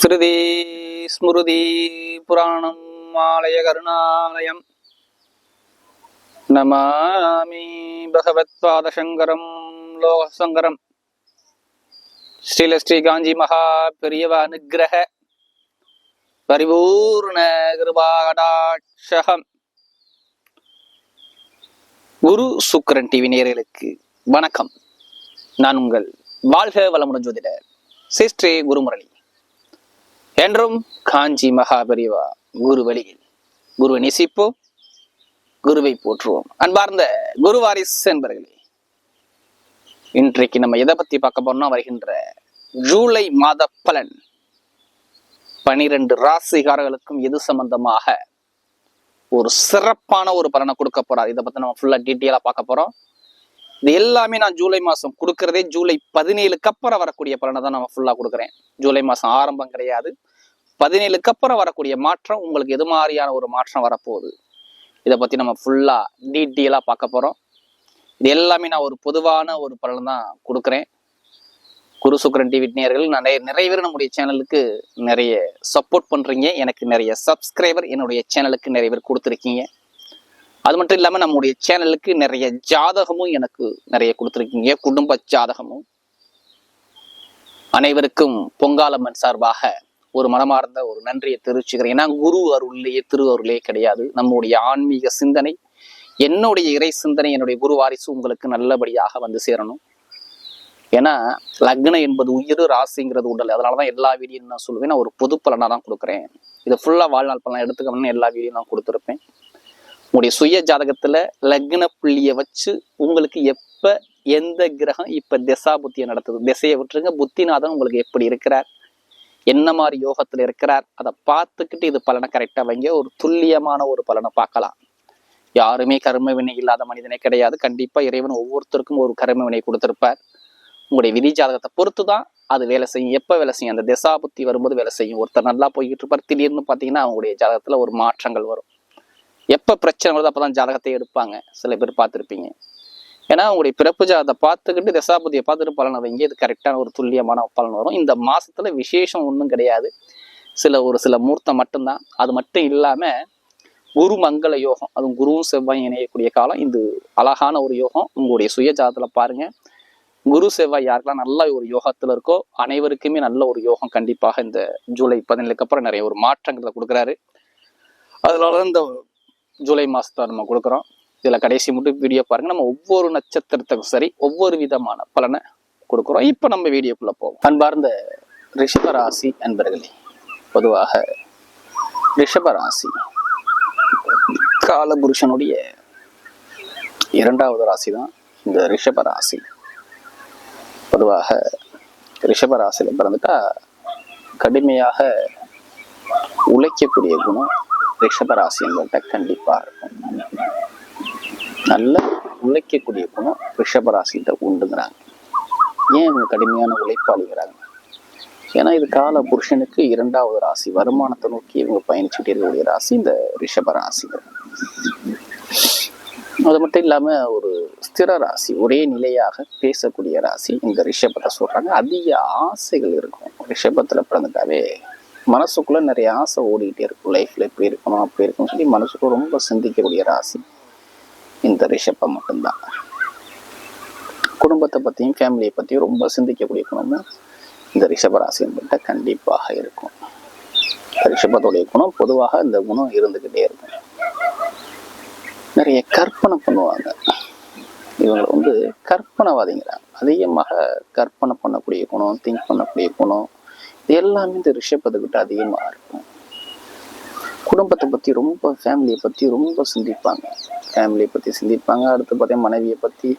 ஸ்ருதி ஸ்மிருதி புராணம் ஆலய கருணாலயம். நமாமி பகவத்பாதசங்கரம் லோகசங்கரம். ஸ்ரீல ஸ்ரீ காஞ்சி மகா பெரியவ அனுகிரக பரிபூர்ண கிருபாகடாட்சகம். குரு சுக்கரன் டிவி நேயர்களுக்கு வணக்கம். நான் உங்கள் வாழ்க வளமுடன் ஜோதிடர் சிஸ்ரீ குருமுரளி. என்றும் காஞ்சி மகாபரிவா குரு வழியில் குருவை நேசிப்போம் குருவை போற்றுவோம். அன்பார்ந்த குரு வாரிஸ் என்பர்களே இன்றைக்கு நம்ம எதை பத்தி பார்க்க போறோம்னா வருகின்ற ஜூலை மாத பலன். பனிரெண்டு ராசிகாரர்களுக்கும் எது சம்பந்தமாக ஒரு சிறப்பான ஒரு பலனை கொடுக்க போறார்? இதை பத்தி நம்ம ஃபுல்லா டீட்டெயிலா பார்க்க போறோம். இது எல்லாமே நான் ஜூலை மாசம் கொடுக்கறதே ஜூலை பதினேழுக்கு அப்புறம் வரக்கூடிய பலனை தான் நம்ம ஃபுல்லா கொடுக்குறேன். ஜூலை மாசம் ஆரம்பம் கிடையாது. பதினேழுக்கு அப்புறம் வரக்கூடிய மாற்றம் உங்களுக்கு எது மாதிரியான ஒரு மாற்றம் வரப்போகுது? இதை பற்றி நம்ம ஃபுல்லாக டீட்டெயிலாக பார்க்க போகிறோம் இது எல்லாமே நான் ஒரு பொதுவான ஒரு பலன் தான் கொடுக்குறேன். குரு சுக்கரன் டிவி நேர்கள் நிறைய நிறைய பேர் நம்முடைய சேனலுக்கு நிறைய சப்போர்ட் பண்ணுறீங்க எனக்கு நிறைய சப்ஸ்கிரைபர் என்னுடைய சேனலுக்கு நிறைய பேர் கொடுத்துருக்கீங்க. அது மட்டும் இல்லாமல் நம்முடைய சேனலுக்கு நிறைய ஜாதகமும் எனக்கு நிறைய கொடுத்துருக்கீங்க. குடும்ப ஜாதகமும். அனைவருக்கும் பொங்காலம்மன் சார்பாக ஒரு மனமார்ந்த ஒரு நன்றியை தெரிவிச்சுக்கிறேன். ஏன்னா குரு அருள்லேயே திரு அருளே கிடையாது. நம்முடைய ஆன்மீக சிந்தனை என்னுடைய இறை சிந்தனை என்னுடைய குரு வாரிசு உங்களுக்கு நல்லபடியாக வந்து சேரணும். ஏன்னா லக்னம் என்பது உயிர் ராசிங்கிறது உடல். அதனாலதான் எல்லா வீடியும் நான் சொல்லுவேன். நான் ஒரு பொது பலனாக தான் கொடுக்குறேன். இதை ஃபுல்லாக வாழ்நாள் பலன் எடுத்துக்கணும்னு எல்லா வீடியும் நான் கொடுத்துருப்பேன். உங்களுடைய சுய ஜாதகத்தில் லக்ன புள்ளியை வச்சு உங்களுக்கு எப்போ எந்த கிரகம் இப்போ திசா புத்தியை நடத்துது? திசையை விட்டுருங்க. புத்திநாதன் உங்களுக்கு எப்படி இருக்கிறார்? என்ன மாதிரி யோகத்துல இருக்கிறார் அதை பார்த்துக்கிட்டு இது பலனை கரெக்டா வைங்க. ஒரு துல்லியமான ஒரு பலனை பார்க்கலாம். யாருமே கர்ம வினை இல்லாத மனிதனே கிடையாது. கண்டிப்பா இறைவன் ஒவ்வொருத்தருக்கும் ஒரு கர்ம வினை கொடுத்துருப்பார். உங்களுடைய விதி ஜாதகத்தை பொறுத்து தான் அது வேலை செய்யும். எப்ப வேலை செய்யும்? அந்த திசா புத்தி வரும்போது வேலை செய்யும். ஒருத்தர் நல்லா போய்கிட்டு இருப்பார். திடீர்னு பாத்தீங்கன்னா அவங்களுடைய ஜாதகத்தில் ஒரு மாற்றங்கள் வரும். எப்ப பிரச்சனை வருது அப்போ தான் ஜாதகத்தை எடுப்பாங்க. சில பேர் பார்த்துருப்பீங்க. ஏன்னா அவங்களுடைய பிறப்பு ஜாதத்தை பார்த்துக்கிட்டு தசாபதியை பார்த்துட்டு பலனை வைங்க இது கரெக்டான ஒரு துல்லியமான பலன் வரும். இந்த மாசத்துல விசேஷம் ஒன்றும் கிடையாது. சில ஒரு சில மூர்த்தம் மட்டும்தான். அது மட்டும் இல்லாம குரு மங்கள யோகம். அதுவும் குருவும் செவ்வாய் இணையக்கூடிய காலம். இது அழகான ஒரு யோகம். உங்களுடைய சுய ஜாதத்துல பாருங்க. குரு செவ்வாய் யாருக்கெல்லாம் நல்ல ஒரு யோகத்துல இருக்கோ அனைவருக்குமே நல்ல ஒரு யோகம் கண்டிப்பாக இந்த ஜூலை பதினேழுக்கு அப்புறம் நிறைய ஒரு மாற்றங்களை கொடுக்குறாரு. அதனால இந்த ஜூலை மாசத்தை நம்ம கொடுக்குறோம். இதுல கடைசி மட்டும் வீடியோ பாருங்க. நம்ம ஒவ்வொரு நட்சத்திரத்துக்கும் சரி ஒவ்வொரு விதமான பலனை கொடுக்குறோம். இப்ப நம்ம வீடியோக்குள்ள போவோம். அன்பார்ந்த ரிஷபராசி அன்பர்களே பொதுவாக ரிஷபராசி காலபுருஷனுடைய இரண்டாவது ராசி தான் இந்த ரிஷபராசி பொதுவாக ரிஷபராசியில பிறந்துட்டா கடுமையாக உழைக்கக்கூடிய குணம் ரிஷபராசி என்பதை கண்டிப்பா இருக்கும். நல்ல உழைக்கக்கூடிய குணம் ரிஷபராசிகிட்ட உண்டுங்கிறாங்க. ஏன் இவங்க கடுமையான உழைப்பாளிகிறாங்க ஏன்னா இது கால புருஷனுக்கு இரண்டாவது ராசி வருமானத்தை நோக்கி இவங்க பயணிச்சுட்டு இருக்கக்கூடிய ராசி இந்த ரிஷப ராசி. அது மட்டும் இல்லாமல் ஒரு ஸ்திர ராசி ஒரே நிலையாக பேசக்கூடிய ராசி இந்த ரிஷபத்தை சொல்கிறாங்க அதிக ஆசைகள் இருக்கும். ரிஷபத்தில் பிறந்துட்டாவே மனசுக்குள்ளே நிறைய ஆசை ஓடிக்கிட்டே இருக்கும். லைஃப்பில் இப்படி இருக்கணும் அப்படி இருக்கணும் சொல்லி மனசுக்குள்ள ரொம்ப சிந்திக்கக்கூடிய ராசி. இந்த ரிஷப்பம் மட்டும்தான். குடும்பத்தை பற்றியும் ஃபேமிலியை பற்றியும் ரொம்ப சிந்திக்கக்கூடிய குணமும் இந்த ரிஷபராசி என்பட்ட கண்டிப்பாக இருக்கும். ரிஷபத்துடைய குணம் பொதுவாக இந்த குணம் இருந்துக்கிட்டே இருக்கும். நிறைய கற்பனை பண்ணுவாங்க. இவங்க வந்து கற்பனைவாதிங்கிறாங்க அதிகமாக கற்பனை பண்ணக்கூடிய குணம் திங்க் பண்ணக்கூடிய குணம் இது எல்லாமே இந்த ரிஷபத்துக்கிட்ட அதிகமாக இருக்கும். குடும்பத்தை பற்றி ரொம்ப ஃபேமிலியை பற்றி ரொம்ப சிந்திப்பாங்க. ஃபேமிலியை பற்றி சிந்திப்பாங்க. அடுத்து பார்த்தீங்கன்னா மனைவியை பற்றி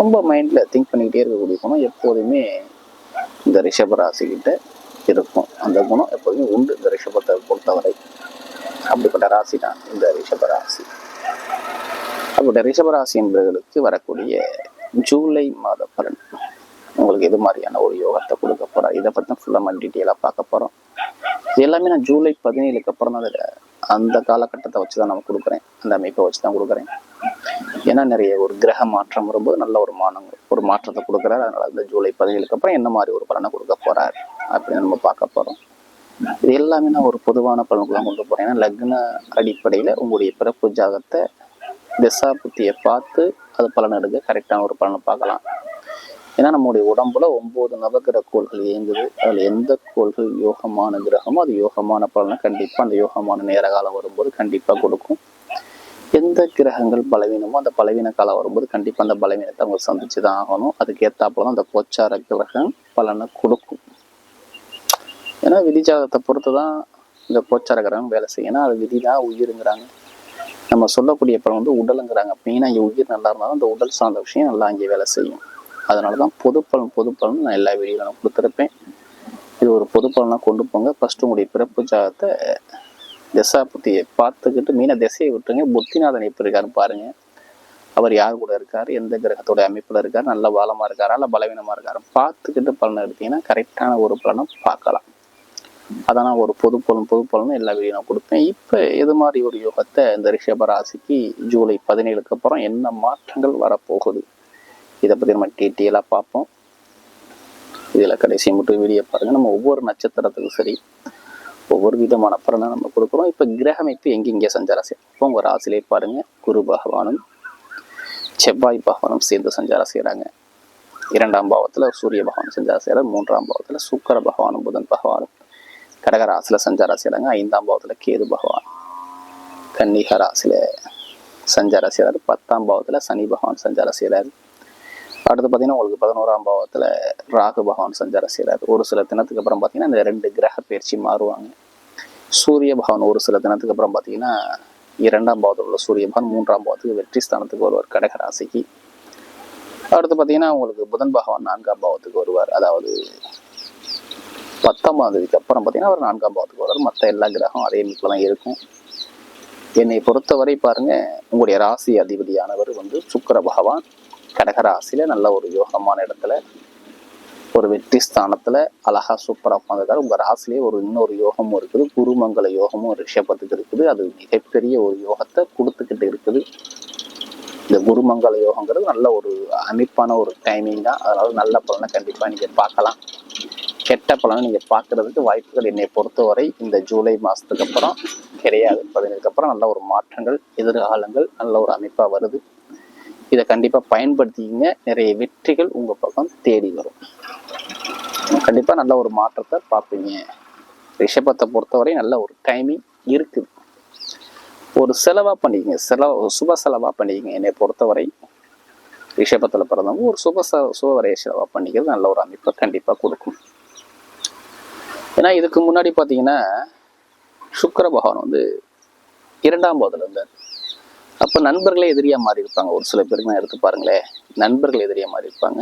ரொம்ப மைண்டில் திங்க் பண்ணிக்கிட்டே இருக்கக்கூடிய குணம் எப்போதுமே இந்த ரிஷபராசிக்கிட்ட இருக்கும். அந்த குணம் எப்போதுமே உண்டு. இந்த ரிஷபத்தை பொறுத்தவரை அப்படிப்பட்ட ராசி தான் இந்த ரிஷபராசி. அப்படிப்பட்ட ரிஷபராசி என்பவர்களுக்கு வரக்கூடிய ஜூலை மாத பலன். உங்களுக்கு எது மாதிரியான ஒரு யோகத்தை கொடுக்க போகிறார் இதை பற்றி ஃபுல்லாக நம்ம டீட்டெயிலாக பார்க்க போகிறோம் இது எல்லாமே நான் ஜூலை பதினேழுக்கு அப்புறம் தான் அதில் அந்த காலகட்டத்தை வச்சு தான் நான் கொடுக்குறேன். அந்த அமைப்பை வச்சு தான் கொடுக்குறேன். ஏன்னா நிறைய ஒரு கிரக மாற்றம் வரும்போது நல்ல ஒரு மானம் ஒரு மாற்றத்தை கொடுக்குறாரு. அதனால அந்த ஜூலை பதினேழுக்கு அப்புறம் என்ன மாதிரி ஒரு பலனை கொடுக்க போறாரு அப்படின்னு நம்ம பார்க்க போறோம். இது எல்லாமே நான் ஒரு பொதுவான பலனுக்கு தான் கொண்டு போறேன். ஏன்னா லக்ன அடிப்படையில் உங்களுடைய பிறப்பு ஜாதகத்தை திசா புத்தியை பார்த்து அது பலன் எடுக்க கரெக்டான ஒரு பலனை பார்க்கலாம். ஏன்னா நம்முடைய உடம்புல ஒன்பது நவகிர கோள்கள் இயங்குது. அதில் எந்த கோள்கள் யோகமான கிரகமோ அது யோகமான பலனை கண்டிப்பாக அந்த யோகமான நேர காலம் வரும்போது கண்டிப்பாக கொடுக்கும். எந்த கிரகங்கள் பலவீனமோ அந்த பலவீன காலம் வரும்போது கண்டிப்பாக அந்த பலவீனத்தை அவங்க சந்திச்சு தான் ஆகணும். அதுக்கு தான் அந்த கோச்சார கிரகம் பலனை கொடுக்கும். ஏன்னா விதிஜாகத்தை பொறுத்து தான் இந்த கோச்சார கிரகம் வேலை செய்யும். ஏன்னா அது விதி தான் உயிருங்கிறாங்க. நம்ம சொல்லக்கூடிய பலன் வந்து உடலுங்கிறாங்க. மெயினாக இங்கே உயிர் நல்லா இருந்தாலும் அந்த உடல் சார்ந்த விஷயம் நல்லா இங்கே வேலை செய்யும். அதனால தான் பொதுப்பலன் பொதுப்பலன் நான் எல்லா வீடியோவில் நான் கொடுத்துருப்பேன். இது ஒரு பொது பலனாக கொண்டு போங்க. ஃபஸ்ட்டு உங்களுடைய பிறப்பு ஜாதகத்தை திசா புத்தியை பார்த்துக்கிட்டு மீன திசையை விட்டுருங்க. புத்திநாதன் எப்படி இருக்காருன்னு பாருங்க. அவர் யார் கூட இருக்கார்? எந்த கிரகத்தோட அமைப்பில் இருக்கார்? நல்ல பாலமாக இருக்காரா? இல்லை பலவீனமாக இருக்காரு? பார்த்துக்கிட்டு பலனை எடுத்தீங்கன்னா கரெக்டான ஒரு பலனை பார்க்கலாம். அதான் நான் ஒரு பொது பலன் பொது பலன் எல்லா வீடியோ நான் கொடுப்பேன். இப்போ எது மாதிரி ஒரு யோகத்தை இந்த ரிஷப ராசிக்கு ஜூலை பதினேழுக்கு அப்புறம் என்ன மாற்றங்கள் வரப்போகுது? இதை பற்றி நம்ம டீட்டெயிலாக பார்ப்போம். இதில் கடைசி மட்டும் வீடியோ பாருங்கள் நம்ம ஒவ்வொரு நட்சத்திரத்துக்கும் சரி ஒவ்வொரு விதமான பலனை நம்ம கொடுக்குறோம். இப்போ கிரகமைப்பு எங்கெங்கே சஞ்சாரம் செய்யும் இப்போ உங்கள் ராசிலே பாருங்கள் குரு பகவானும் செவ்வாய் பகவானும் சேர்ந்து சஞ்சாரம் செய்கிறாங்க இரண்டாம் பாவத்தில் சூரிய பகவான் சஞ்சாரம் செய்கிறார் மூன்றாம் பாவத்தில் சுக்கர பகவானும் புதன் பகவானும் கடக ராசியில் சஞ்சாரம் செய்கிறாங்க ஐந்தாம் பாவத்தில் கேது பகவான் கன்னிக ராசியில் சஞ்சாரம் செய்கிறார் பத்தாம் பாவத்தில் சனி பகவான் சஞ்சாரம் செய்கிறார் அடுத்து பார்த்தீங்கன்னா உங்களுக்கு பதினோராம் பாவத்தில் ராகு பகவான் சஞ்சாரம் செய்கிறார் ஒரு சில தினத்துக்கு அப்புறம் பார்த்தீங்கன்னா இந்த ரெண்டு கிரக பயிற்சி மாறுவாங்க. சூரிய பகவான் ஒரு சில தினத்துக்கு அப்புறம் பார்த்தீங்கன்னா இரண்டாம் பாவத்தில் உள்ள சூரிய பகவான் மூன்றாம் பாவத்துக்கு வெற்றி ஸ்தானத்துக்கு வருவார் கடக ராசிக்கு. அடுத்து பார்த்தீங்கன்னா உங்களுக்கு புதன் பகவான் நான்காம் பாவத்துக்கு வருவார். அதாவது பத்தாம் தேதிக்கு அப்புறம் பார்த்தீங்கன்னா அவர் நான்காம் பாவத்துக்கு வருவார் மற்ற எல்லா கிரகம் அதே வீட்டில் தான் இருக்கும். என்னை பொறுத்தவரை பாருங்க உங்களுடைய ராசி அதிபதியானவர் வந்து சுக்கர பகவான். கடகராசியில் நல்ல ஒரு யோகமான இடத்துல ஒரு வெற்றி ஸ்தானத்தில் அழகாக சூப்பராக உட்காந்துருக்காரு உங்கள் ராசிலேயே ஒரு இன்னொரு யோகமும் இருக்குது. குருமங்கல யோகமும் ரிஷபத்துக்கு இருக்குது அது மிகப்பெரிய ஒரு யோகத்தை கொடுத்துக்கிட்டு இருக்குது. இந்த குருமங்கல யோகங்கிறது நல்ல ஒரு அமைப்பான ஒரு டைமிங் தான். அதனால் நல்ல பலனை கண்டிப்பாக நீங்கள் பார்க்கலாம். கெட்ட பலனை நீங்கள் பார்க்கறதுக்கு வாய்ப்புகள் என்னை பொறுத்தவரை இந்த ஜூலை மாதத்துக்கு அப்புறம் கிடையாது. பதினேழுக்கு அப்புறம் நல்ல ஒரு மாற்றங்கள் எதிர்காலங்கள் நல்ல ஒரு அமைப்பாக வருது. இதை கண்டிப்பா பயன்படுத்திக்கிங்க. நிறைய வெற்றிகள் உங்க பக்கம் தேடி வரும். கண்டிப்பா நல்ல ஒரு மாற்றத்தை பார்ப்பீங்க. ரிஷபத்தை பொறுத்தவரை நல்ல ஒரு டைமிங் இருக்குது ஒரு செலவா பண்ணிக்கங்க. செலவு சுப செலவா பண்ணிக்கங்க. என்னை பொறுத்தவரை ரிஷபத்துல பிறந்தவங்க ஒரு சுப ச சுபவரைய செலவா பண்ணிக்கிறது நல்ல ஒரு அமைப்பை கண்டிப்பா கொடுக்கும். ஏன்னா இதுக்கு முன்னாடி பார்த்தீங்கன்னா சுக்கர பகவான் வந்து இரண்டாம் பாதத்தில் இருந்தார். அப்போ நண்பர்களே எதிரியாக மாறி இருப்பாங்க. ஒரு சில பேருக்கு நான் எடுத்து பாருங்களேன். நண்பர்கள் எதிரியாக மாறி இருப்பாங்க.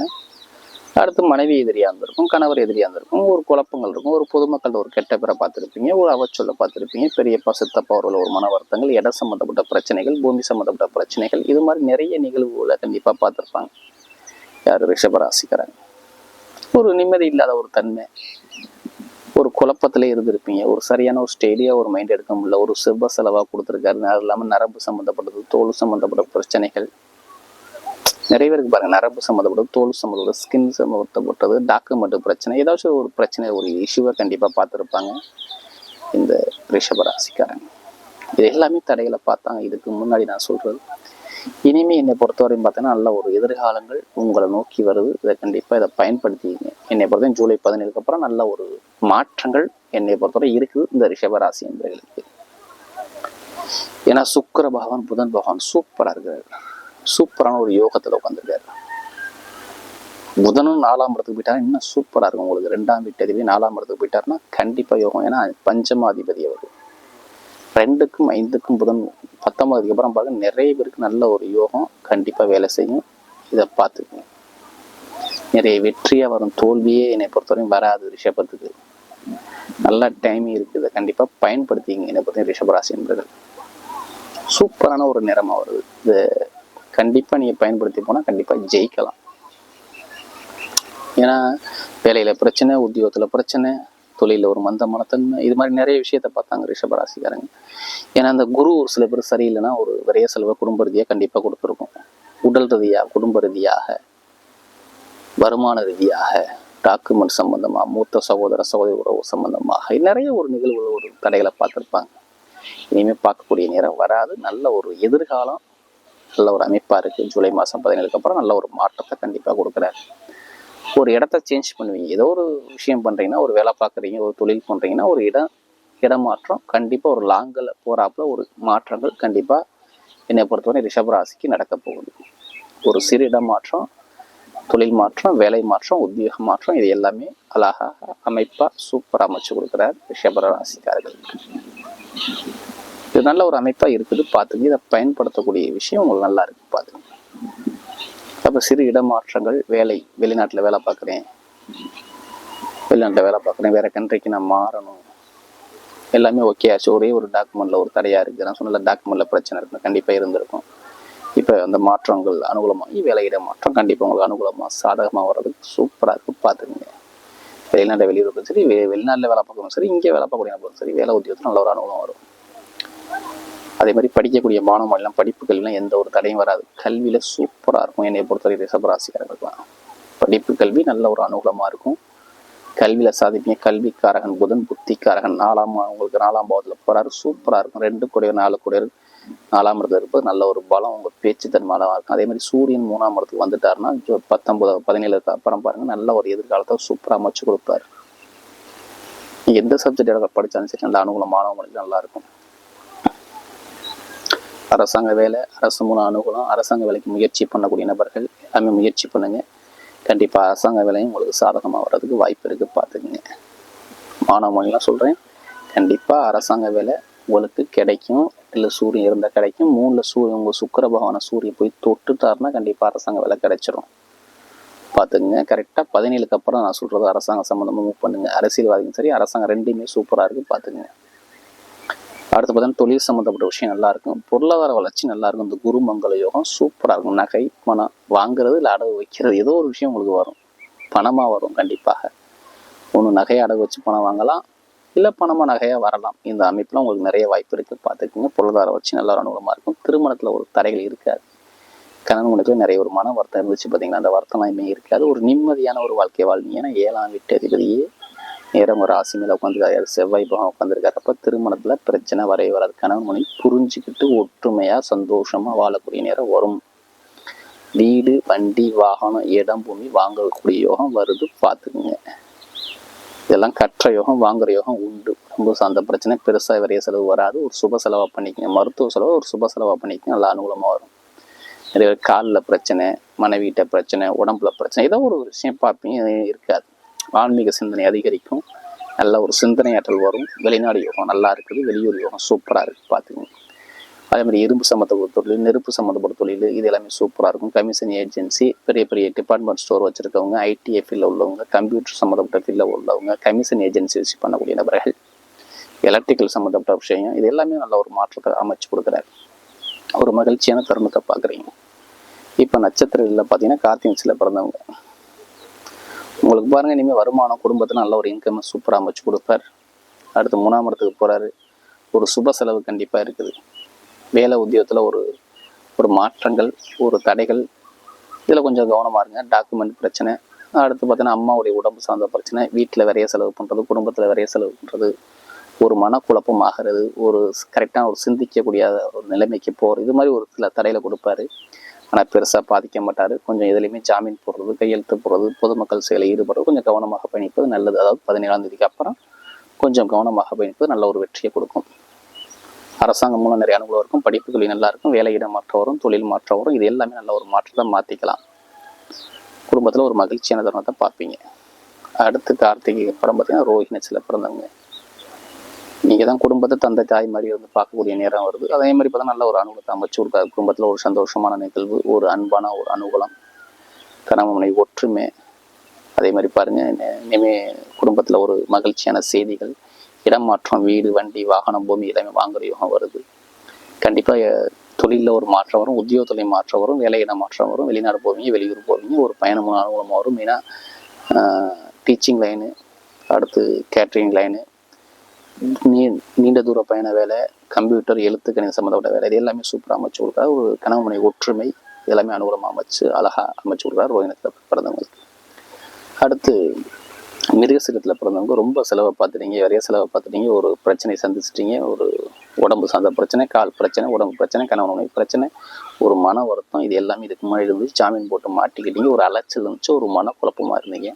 அடுத்து மனைவி எதிரியாக இருந்திருக்கும் கணவர் எதிரியாக இருந்திருக்கும். ஒரு குழப்பங்கள் இருக்கும். ஒரு பொதுமக்கள் ஒரு கெட்ட பேரை பார்த்துருப்பீங்க. ஒரு அவச்சொல்ல பார்த்துருப்பீங்க. பெரியப்பா சித்தப்பா அவர்கள் ஒரு மன வருத்தங்கள் இட சம்மந்தப்பட்ட பிரச்சனைகள் பூமி சம்மந்தப்பட்ட பிரச்சனைகள். இது மாதிரி நிறைய நிகழ்வுகளை கண்டிப்பாக பார்த்துருப்பாங்க. யார்? ரிஷபராசிக்கிறாங்க ஒரு நிம்மதி இல்லாத ஒரு தன்மை. ஒரு குழப்பத்திலே இருந்திருப்பீங்க. ஒரு சரியான ஒரு ஸ்டேடியாக ஒரு மைண்ட் எடுக்க முடியல. ஒரு செவ்வ செலவாக கொடுத்துருக்காரு. அது இல்லாமல் நரம்பு சம்மந்தப்பட்டது தோல் சம்மந்தப்பட்ட பிரச்சனைகள். நிறைய பேருக்கு பாருங்க. நரம்பு சம்மந்தப்பட்டது தோல் சம்மந்தப்பட்டது ஸ்கின் சம்மந்தப்பட்டது டாக்குமெண்ட் பிரச்சனை ஏதாச்சும் ஒரு பிரச்சனை ஒரு இஷ்யூவை கண்டிப்பாக பார்த்துருப்பாங்க. இந்த ரிஷபராசிக்காரங்க இது எல்லாமே தடைகளை பார்த்தாங்க. இதுக்கு முன்னாடி நான் சொல்கிறது இனிமே என்னை பொறுத்தவரையும் பார்த்தீங்கன்னா நல்ல ஒரு எதிர்காலங்கள் உங்களை நோக்கி வருது. இதை கண்டிப்பாக இதை பயன்படுத்திக்கிங்க. என்னை பொறுத்தவரை ஜூலை பதினேழுக்கு அப்புறம் நல்ல ஒரு மாற்றங்கள் என்னை பொறுத்தவரை இருக்குது இந்த ரிஷபராசி என்பவர்களுக்கு ஏன்னா சுக்கர பகவான் புதன் பகவான் சூப்பரா இருக்கிறார். சூப்பரான ஒரு யோகத்துல உட்காந்துருக்காரு புதனும் நாலாம் இடத்துக்கு போயிட்டார். இன்னும் சூப்பரா இருக்கும் உங்களுக்கு. ரெண்டாம் வீட்டு அதிபதி நாலாம் இடத்துக்கு போயிட்டாருன்னா கண்டிப்பா யோகம். ஏன்னா பஞ்சமாதிபதி அவர். ரெண்டுக்கும் ஐந்துக்கும் புதன் பத்தொன்பதுக்கு அப்புறம் பாருங்க நிறைய பேருக்கு நல்ல ஒரு யோகம் கண்டிப்பாக வேலை செய்யும். இதை பார்த்துக்குங்க. நிறைய வெற்றியாக வரும். தோல்வியே என்னை பொறுத்தவரையும் வராது ரிஷபத்துக்கு. நல்ல டைம் இருக்குது கண்டிப்பாக பயன்படுத்திங்க என்னை பொறுத்தவரை ரிஷபராசி என்பது சூப்பரான ஒரு நிறமாக வருது இது கண்டிப்பாக நீங்கள் பயன்படுத்தி போனால் கண்டிப்பாக ஜெயிக்கலாம். ஏன்னா வேலையில் பிரச்சனை உத்தியோகத்தில் பிரச்சனை தொழிலில் ஒரு மந்தமான தன்மை. இது மாதிரி நிறைய விஷயத்த பார்த்தாங்க ரிஷபராசிக்காரங்க. ஏன்னா அந்த குரு ஒரு சில பேர் சரியில்லைன்னா ஒரு விரைய செலவை குடும்ப ரீதியாக கண்டிப்பாக கொடுத்துருக்கும். உடல் ரீதியாக குடும்ப ரீதியாக வருமான ரீதியாக டாக்குமெண்ட் சம்பந்தமாக மூத்த சகோதர சகோதரி உறவு சம்பந்தமாக நிறைய ஒரு நிகழ்வுகள் ஒரு தடைகளை பார்த்துருப்பாங்க. இனிமேல் பார்க்கக்கூடிய நேரம் வராது. நல்ல ஒரு எதிர்காலம் நல்ல ஒரு அமைப்பாக இருக்குது ஜூலை மாதம் பதினேழுக்கு அப்புறம் நல்ல ஒரு மாற்றத்தை கண்டிப்பாக கொடுக்குறாரு. ஒரு இடத்த சேஞ்ச் பண்ணுவீங்க. ஏதோ ஒரு விஷயம் பண்ணுறீங்கன்னா ஒரு வேலை பார்க்குறீங்க ஒரு தொழில் பண்ணுறீங்கன்னா ஒரு இடம் இடமாற்றம் கண்டிப்பாக ஒரு லாங்கில் போகிறாப்புல ஒரு மாற்றங்கள் கண்டிப்பாக என்னை பொறுத்தவரை ரிஷபராசிக்கு நடக்க போகுது. ஒரு சிறு இடமாற்றம் தொழில் மாற்றம் வேலை மாற்றம் உத்தியோக மாற்றம் இது எல்லாமே அழகாக அமைப்பாக சூப்பராக அமைச்சு கொடுக்குறார் ரிஷபராசிக்காரர்களுக்கு இது நல்ல ஒரு அமைப்பாக இருக்குது. பார்த்துங்க. இதை பயன்படுத்தக்கூடிய விஷயம் உங்களுக்கு நல்லா இருக்கு. பார்த்துங்க. அப்போ சிறு இடமாற்றங்கள் வேலை. வெளிநாட்டில் வேலை பார்க்குறேன். வெளிநாட்டில் வேலை பார்க்குறேன். வேறு கண்ட்ரிக்கு நான் மாறணும். எல்லாமே ஓகே ஆச்சு. ஒரே ஒரு டாக்குமெண்ட்டில் ஒரு தடையாக இருக்குது நான் சொன்ன டாக்குமெண்ட்டில் பிரச்சனை இருக்கு. கண்டிப்பாக இருந்திருக்கும். இப்போ அந்த மாற்றங்கள் அனுகூலமாகி வேலையிட மாற்றம் கண்டிப்பாக உங்களுக்கு அனுகூலமாக சாதகமாக வர்றதுக்கு சூப்பராக இருக்குது பார்த்துக்குங்க. வெளிநாட்டில் வெளியூருக்கும் சரி வெளிநாட்டில் வேலை பார்க்கணும் சரி இங்கே வேலை பார்க்கக்கூடிய சரி வேலை உத்தியோகத்தில் நல்ல ஒரு அனுகூலம் வரும். அதே மாதிரி படிக்கக்கூடிய மாணவர்கள்லாம் படிப்புகள்லாம் எந்த ஒரு தடையும் வராது. கல்வியில சூப்பராக இருக்கும். என்னை பொறுத்தவரை ரிஷபராசிக்காரர்களுக்குலாம் படிப்பு கல்வி நல்ல ஒரு அனுகூலமாக இருக்கும். கல்வியில சாதிப்பீங்க. கல்விக்காரகன் புதன் புத்திக்காரகன் நாலாம் உங்களுக்கு நாலாம் பாவத்தில் போறாரு. சூப்பராக இருக்கும். ரெண்டு கூடையர் நாலு கூடையர் நாலாம் இடத்துல இருப்பது நல்ல ஒரு பலம் உங்கள் பேச்சு தன்மாலமாக இருக்கும். அதே மாதிரி சூரியன் மூணாம் இடத்துக்கு வந்துட்டாருன்னா பத்தொன்பது பதினேழுக்கு அப்புறம் பாருங்க நல்ல ஒரு எதிர்காலத்தை சூப்பராக அமைச்சு கொடுப்பாரு. எந்த சப்ஜெக்ட் எடுக்க படிச்சாலும் சரி நல்ல அனுகூலமானவங்களுக்கு நல்லா இருக்கும். அரசாங்க வேலை அரசு மூலம் அனுகூலம் அரசாங்க வேலைக்கு முயற்சி பண்ணக்கூடிய நபர்கள் எல்லாமே முயற்சி பண்ணுங்க. கண்டிப்பாக அரசாங்க வேலையும் உங்களுக்கு சாதகமாக வர்றதுக்கு வாய்ப்பு இருக்கு பார்த்துக்குங்க. மாணவர்கள்லாம் சொல்கிறேன் கண்டிப்பாக அரசாங்க வேலை உங்களுக்கு கிடைக்கும். இல்லை சூரியன் இருந்தால் கிடைக்கும். மூணில் சூரியன் உங்கள் சுக்கர பகவான சூரியன் போய் தொட்டுட்டாருன்னா கண்டிப்பாக அரசாங்க வேலை கிடைச்சிரும். பார்த்துக்குங்க. கரெக்டாக பதினேழுக்கு அப்புறம் நான் சொல்கிறது அரசாங்க சம்மந்தமாக மூவ் பண்ணுங்கள் அரசியல்வாதியும் சரி அரசாங்கம் ரெண்டுமே சூப்பராக இருக்குது பார்த்துக்குங்க. அடுத்து பார்த்தீங்கன்னா தொழில் சம்மந்தப்பட்ட விஷயம் நல்லா இருக்கும் பொருளாதார வளர்ச்சி நல்லாயிருக்கும். இந்த இந்த குருமங்கல யோகம் சூப்பராக இருக்கும். நகை பணம் வாங்குறது இல்லை அடகு வைக்கிறது ஏதோ ஒரு விஷயம் உங்களுக்கு வரும். பணமாக வரும் கண்டிப்பாக. ஒன்று நகையை அடகு வச்சு பணம் வாங்கலாம். இல்லை பணமாக நகையாக வரலாம். இந்த அமைப்பில் உங்களுக்கு நிறைய வாய்ப்பு இருக்குது பார்த்துக்குங்க. பொருளாதார வச்சு நல்ல ஒரு அனுகூலமாக இருக்கும். திருமணத்தில் ஒரு தடைகள் இருக்காது. கணவன் மனைவிக்கு நிறைய ஒரு மன வருத்தம் இருந்துச்சு பார்த்தீங்கன்னா அந்த வருத்தம் இனிமே இருக்காது. ஒரு நிம்மதியான ஒரு வாழ்க்கை வாழ்வீங்க ஏன்னா ஏழாம் வீட்டு அதிபதியே நேரம் ஒரு ராசி மேலே உட்காந்துருக்காரு செவ்வாய் பகவான் உட்காந்துருக்காரு அப்போ திருமணத்தில் பிரச்சனை வரைய வராது. கணவன் மனைவி புரிஞ்சுக்கிட்டு ஒற்றுமையாக சந்தோஷமாக வாழக்கூடிய நேரம் வரும். வீடு வண்டி வாகனம் இடம் பூமி வாங்கக்கூடிய யோகம் வருது. பார்த்துக்குங்க. இதெல்லாம் கற்ற யோகம் வாங்குற யோகம் உண்டு. ரொம்ப அந்த பிரச்சனை பெருசாக வரைய செலவு வராது. ஒரு சுப செலவாக பண்ணிக்கங்க. மருத்துவ செலவு ஒரு சுப செலவாக பண்ணிக்கங்க. நல்லா அனுகூலமாக வரும். நிறைய காலில் பிரச்சனை மனைவிட்ட பிரச்சனை உடம்புல பிரச்சனை. ஏதோ ஒரு விஷயம் பார்ப்பீங்க. இருக்காது. ஆன்மீக சிந்தனை அதிகரிக்கும். நல்ல ஒரு சிந்தனையாற்றல் வரும். வெளிநாடு யோகம் நல்லா இருக்குது. வெளியூர் யோகம் சூப்பராக இருக்குது பார்த்துக்கோங்க அதே மாதிரி இரும்பு சம்மந்தப்பட்ட தொழில் நெருப்பு சம்மந்தப்பட்ட தொழில் இது எல்லாமே சூப்பராக இருக்கும். கமிஷன் ஏஜென்சி பெரிய பெரிய டிபார்ட்மெண்ட் ஸ்டோர் வச்சுருக்கவங்க ஐடிஐ ஃபீல்டில் உள்ளவங்க கம்ப்யூட்டர் சம்மந்தப்பட்ட ஃபீல்டில் உள்ளவங்க கமிஷன் ஏஜென்சி வச்சு பண்ணக்கூடிய நபர்கள் எலக்ட்ரிக்கல் சம்மந்தப்பட்ட விஷயம் இது எல்லாமே நல்ல ஒரு மாற்றத்தை அமைச்சு கொடுக்குறாரு. ஒரு மகிழ்ச்சியான தருணத்தை பார்க்குறீங்க இப்போ நட்சத்திரத்தில் பார்த்தீங்கன்னா கார்த்திகை பிறந்தவங்க. உங்களுக்கு பாருங்க இனிமேல் வருமானம் குடும்பத்தில் நல்ல ஒரு இன்கம் சூப்பராக அமைச்சு கொடுப்பார். அடுத்து மூணாம் இடத்துக்கு போகிறாரு ஒரு சுப செலவு கண்டிப்பாக இருக்குது. வேலை உத்தியோகத்தில் ஒரு ஒரு மாற்றங்கள் ஒரு தடைகள். இதில் கொஞ்சம் கவனமாக இருங்க. டாக்குமெண்ட் பிரச்சனை. அடுத்து பார்த்தீங்கன்னா அம்மாவுடைய உடம்பு சார்ந்த பிரச்சனை. வீட்டில் வரைய செலவு பண்ணுறது குடும்பத்தில் வரைய செலவு பண்ணுறது ஒரு மனக்குழப்பம் ஆகிறது. ஒரு கரெக்டாக ஒரு சிந்திக்கக்கூடிய ஒரு நிலைமைக்கு போகிறது இது மாதிரி ஒரு சில தடையில் கொடுப்பாரு. ஆனால் பெருசாக பாதிக்க மாட்டார். கொஞ்சம் எதுலேயுமே ஜாமீன் போடுறது கையெழுத்து போடுறது பொதுமக்கள் செயலில் ஈடுபடுறது கொஞ்சம் கவனமாக பயணிப்பது நல்லது. அதாவது பதினேழாம் தேதிக்கு அப்புறம் கொஞ்சம் கவனமாக பயணிப்பது நல்ல ஒரு வெற்றியை கொடுக்கும். அரசாங்கம் மூலம் நிறைய அனுகூலம் இருக்கும் படிப்புகளில் நல்லா இருக்கும் வேலையிட மாற்றம் வரும் தொழில் மாற்றம் வரும். இது எல்லாமே நல்ல ஒரு மாற்றத்தை மாற்றிக்கலாம் குடும்பத்தில் ஒரு மகிழ்ச்சியான தருணத்தை பார்ப்பீங்க. அடுத்து கார்த்திகை படம் பார்த்தீங்கன்னா ரோஹிணி சில பிறந்தவங்க நீங்கள் தான் குடும்பத்தை தந்தை தாய் மாதிரி வந்து பார்க்கக்கூடிய நேரம் வருது. அதே மாதிரி பார்த்தா நல்ல ஒரு அனுகூலத்தை அமைச்சு கொடுக்காது குடும்பத்தில் ஒரு சந்தோஷமான நிகழ்வு ஒரு அன்பான ஒரு அனுகூலம் கணவனை ஒற்றுமை. அதே மாதிரி பாருங்க இனிமே குடும்பத்தில் ஒரு மகிழ்ச்சியான செய்திகள். இடம் மாற்றம் வீடு வண்டி வாகனம் பூமி எல்லாமே வாங்குற யோகம் வருது. கண்டிப்பாக தொழிலில் ஒரு மாற்றம் வரும் உத்தியோகத்துறை மாற்றம் வரும் வேலையிட மாற்றம் வரும் வெளிநாடு போவீங்க வெளியூர் போவீங்க ஒரு பயணமும் அனுகூலமாக வரும். மெயினாக டீச்சிங் லைனு அடுத்து கேட்ரிங் லைனு நீ நீண்ட தூர பயண வேலை கம்ப்யூட்டர் எழுத்து கணித சம்மந்தப்பட்ட வேலை இது எல்லாமே சூப்பராக அமைச்சு கொடுக்குறாரு. ஒரு கணவனை ஒற்றுமை எல்லாமே அனுகூலமாக அமைச்சு அழகாக அமைச்சு கொடுக்குறாரு ரோஹிணத்தில் பிறந்தவங்களுக்கு. அடுத்து மிருகசீரத்தில் பிறந்தவங்க ரொம்ப செலவை பார்த்துட்டீங்க நிறைய செலவை பார்த்துட்டீங்க ஒரு பிரச்சனை சந்திச்சிட்டீங்க ஒரு உடம்பு சார்ந்த பிரச்சனை கால் பிரச்சனை உடம்பு பிரச்சனை கணவன் பிரச்சனை ஒரு மன வருத்தம் இது எல்லாமே இதுக்கு முன்னாடி இருந்துச்சு. ஜாமீன் போட்டு மாட்டிக்கிட்டீங்க ஒரு அலைச்சல் இருந்துச்சு ஒரு மன குழப்பமாக இருந்தீங்க.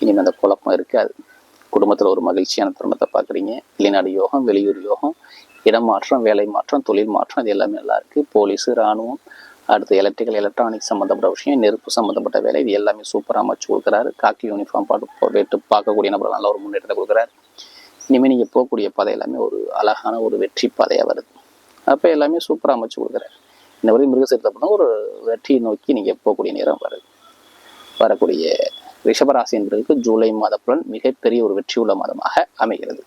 இனிமேல் அந்த குழப்பம் இருக்காது. குடும்பத்தில் ஒரு மகிழ்ச்சியான தருணத்தை பார்க்குறீங்க. வெளிநாடு யோகம் வெளியூர் யோகம் இடம் மாற்றம் வேலை மாற்றம் தொழில் மாற்றம் இது எல்லாமே நல்லா இருக்கு. போலீஸு ராணுவம் அடுத்து எலக்ட்ரிக்கல் எலக்ட்ரானிக்ஸ் சம்மந்தப்பட்ட விஷயம் நெருப்பு சம்மந்தப்பட்ட வேலை இது எல்லாமே சூப்பராக அமைச்சு கொடுக்குறாரு. காக்கி யூனிஃபார்ம் பாட்டு போ- வேட்டு பார்க்கக்கூடிய நபர் நல்ல ஒரு முன்னேற்றத்தை கொடுக்குறாரு. இனிமேல் நீங்கள் போகக்கூடிய பாதை எல்லாமே ஒரு அழகான ஒரு வெற்றி பாதையாக வருது. அப்போ எல்லாமே சூப்பராக அமைச்சு கொடுக்குறாரு. இந்த வரை மிருகசீரத்தை பண்ண ஒரு வெற்றியை நோக்கி நீங்கள் போகக்கூடிய நேரம் வருது. வரக்கூடிய ரிஷபராசி என்பதற்கு ஜூலை மாத புலன் மிகப்பெரிய ஒரு வெற்றியுள்ள மாதமாக அமைகிறது.